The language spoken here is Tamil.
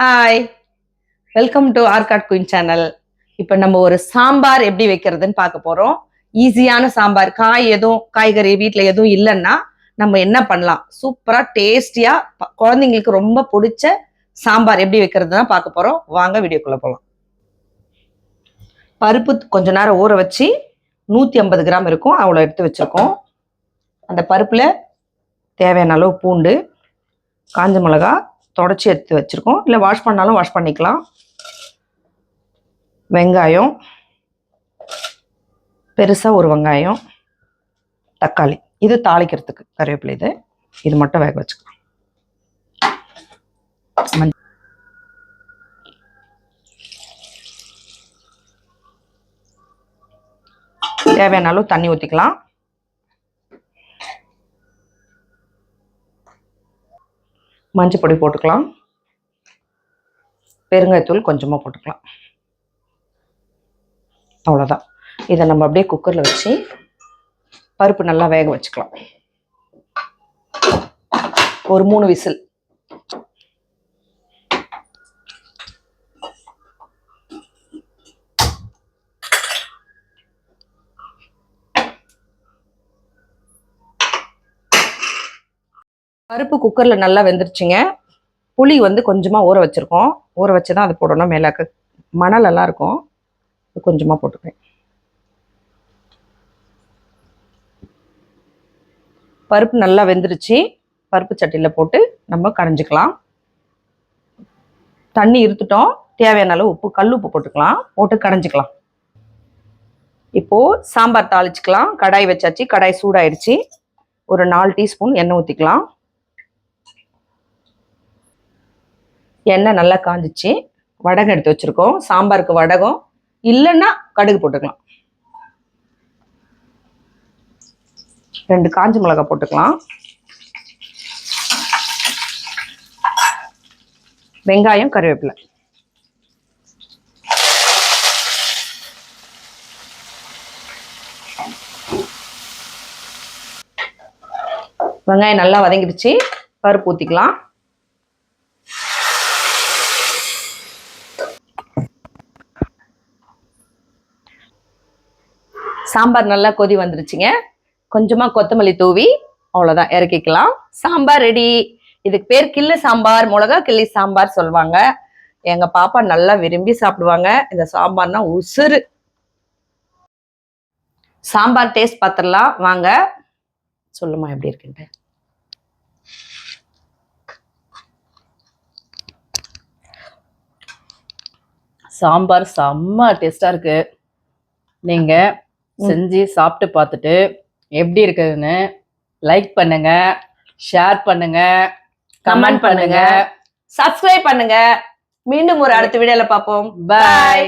Hi welcome to Arcot queen channel இப்போ நம்ம ஒரு சாம்பார் எப்படி வைக்கிறதுன்னு பார்க்க போறோம். ஈஸியான சாம்பார். காய் எதுவும் காய்கறி வீட்டில் எதுவும் இல்லைன்னா நம்ம என்ன பண்ணலாம்? சூப்பரா டேஸ்டியா குழந்தைங்களுக்கு ரொம்ப பிடிச்ச சாம்பார் எப்படி வைக்கிறது தான் பார்க்க போறோம். வாங்க வீடியோக்குள்ள போகலாம் பருப்பு கொஞ்ச நேரம் ஊற வச்சு நூற்றி ஐம்பது கிராம் இருக்கும். அவ்வளோ எடுத்து வச்சிருக்கோம். அந்த பருப்பில் தேவையான அளவு பூண்டு காஞ்ச மிளகா தொடச்சி எடுத்து வச்சுருக்கோம். இல்லை வாஷ் பண்ணாலும் வாஷ் பண்ணிக்கலாம். வெங்காயம் பெருசாக ஒரு வெங்காயம் தக்காளி. இது தாளிக்கிறதுக்கு கருவேப்பிலை இது. இது மட்டும் வேக வச்சுக்கலாம். தேவையான அளவு தண்ணி ஊற்றிக்கலாம் மஞ்சள் பொடி போட்டுக்கலாம். பெருங்காயத்தூள் கொஞ்சமாக போட்டுக்கலாம். அவ்வளோதான் இதை நம்ம அப்படியே குக்கரில் வச்சு பருப்பு நல்லா வேக வச்சுக்கலாம். ஒரு மூணு விசில். பருப்பு குக்கரில் நல்லா வெந்துருச்சுங்க. புளி வந்து கொஞ்சமாக ஊற வச்சுருக்கோம். ஊற வச்சு தான் அது போடணும். மேலாக்க மணலெல்லாம் இருக்கும். இது கொஞ்சமாக போட்டுப்பேன். பருப்பு நல்லா வெந்துருச்சு. பருப்பு சட்டியில் போட்டு நம்ம கடைஞ்சிக்கலாம். தண்ணி இருத்துட்டோம். தேவையான அளவு உப்பு கல் உப்பு போட்டுக்கலாம். போட்டு கடைஞ்சிக்கலாம். இப்போது சாம்பார் தாளிச்சிக்கலாம். கடாய் வச்சாச்சு. கடாய் சூடாயிடுச்சு ஒரு நாலு டீஸ்பூன் எண்ணெய் ஊற்றிக்கலாம் எண்ணெய் நல்லா காஞ்சிச்சு. வடகம் எடுத்து வச்சிருக்கோம். சாம்பாருக்கு வடகம். இல்லைன்னா கடுகு போட்டுக்கலாம். ரெண்டு காஞ்ச மிளகாய் போட்டுக்கலாம். வெங்காயம் கருவேப்பிலை. வெங்காயம் நல்லா வதங்கிடுச்சு. பருப்பு ஊற்றிக்கலாம் சாம்பார் நல்லா கொதி வந்துருச்சுங்க. கொஞ்சமாக கொத்தமல்லி தூவி அவ்வளோதான் இறக்கிக்கலாம். சாம்பார் ரெடி இதுக்கு பேர் கிள்ளு சாம்பார் மிளகா கிள்ளி சாம்பார் சொல்லுவாங்க. எங்கள் பாப்பா நல்லா விரும்பி சாப்பிடுவாங்க. இந்த சாம்பார்னா உசுறு. சாம்பார் டேஸ்ட் பார்த்துடலாம் வாங்க சொல்லுமா எப்படி இருக்குன்ட்டு. சாம்பார் செம்ம டேஸ்டாக இருக்குது நீங்கள் செஞ்சு சாப்பிட்டு பார்த்துட்டு எப்படி இருக்குதுன்னு லைக் பண்ணுங்க ஷேர் பண்ணுங்க கமெண்ட் பண்ணுங்க. சப்ஸ்கிரைப் பண்ணுங்க. மீண்டும் ஒரு அடுத்த வீடியோல பார்ப்போம். பாய்